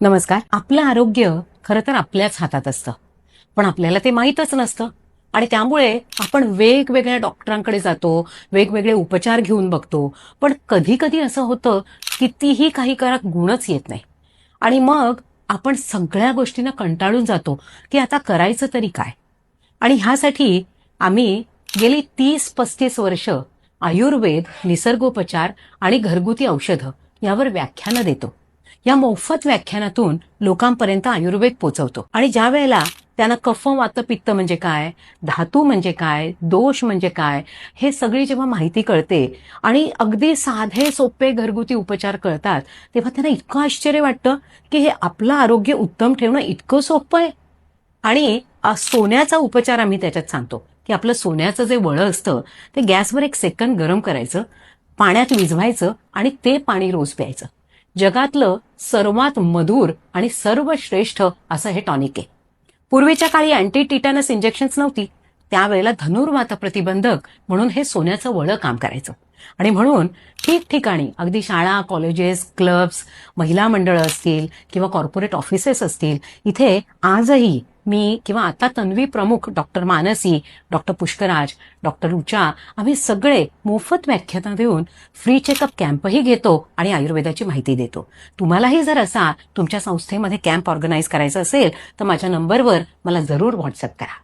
नमस्कार. आपलं आरोग्य खरं तर आपल्याच हातात असतं. पण आपल्याला ते माहीतच नसतं. आणि त्यामुळे आपण वेगवेगळ्या डॉक्टरांकडे जातो वेगवेगळे उपचार घेऊन बघतो. पण कधी कधी असं होतं कितीही काही करा गुणच येत नाही. आणि मग आपण सगळ्या गोष्टींना कंटाळून जातो की आता करायचं तरी काय? आणि ह्यासाठी आम्ही गेली तीस पस्तीस वर्ष आयुर्वेद निसर्गोपचार आणि घरगुती औषधं यावर व्याख्यानं देतो. या मोफत व्याख्यानातून लोकांपर्यंत आयुर्वेद पोचवतो. आणि ज्या वेळेला त्यांना कफ वात पित्त म्हणजे काय धातू म्हणजे काय दोष म्हणजे काय हे सगळी जेव्हा माहिती कळते आणि अगदी साधे सोपे घरगुती उपचार कळतात तेव्हा त्यांना इतकं आश्चर्य वाटतं की हे आपलं आरोग्य उत्तम ठेवणं इतकं सोपं आहे. आणि सोन्याचा उपचार आम्ही त्याच्यात सांगतो. की आपलं सोन्याचं जे वळं असतं ते गॅसवर एक सेकंद गरम करायचं पाण्यात विझवायचं आणि ते पाणी रोज प्यायचं. जगातलं सर्वात मधुर आणि सर्वश्रेष्ठ असं हे टॉनिक आहे. पूर्वीच्या काळी अँटी टिटॅनस इंजेक्शन्स नव्हती. त्यावेळेला धनुर्वात प्रतिबंधक म्हणून हे सोन्याचं वळं काम करायचं. आणि म्हणून ठिकठिकाणी अगदी शाळा कॉलेजेस क्लब्स महिला मंडळं असतील किंवा कॉर्पोरेट ऑफिसेस असतील इथे आजही मी किंवा आता तन्वी प्रमुख doctor Mansi doctor Pushkaraj doctor उचा आम्ही सगळे मोफत व्याख्यानं देऊन फ्री चेकअप कॅम्पही घेतो आणि आयुर्वेदाची माहिती देतो. तुम्हालाही जर असा तुमच्या संस्थेमध्ये कॅम्प ऑर्गनाईज करायचा असेल तर माझ्या नंबरवर मला जरूर व्हॉट्सअप करा.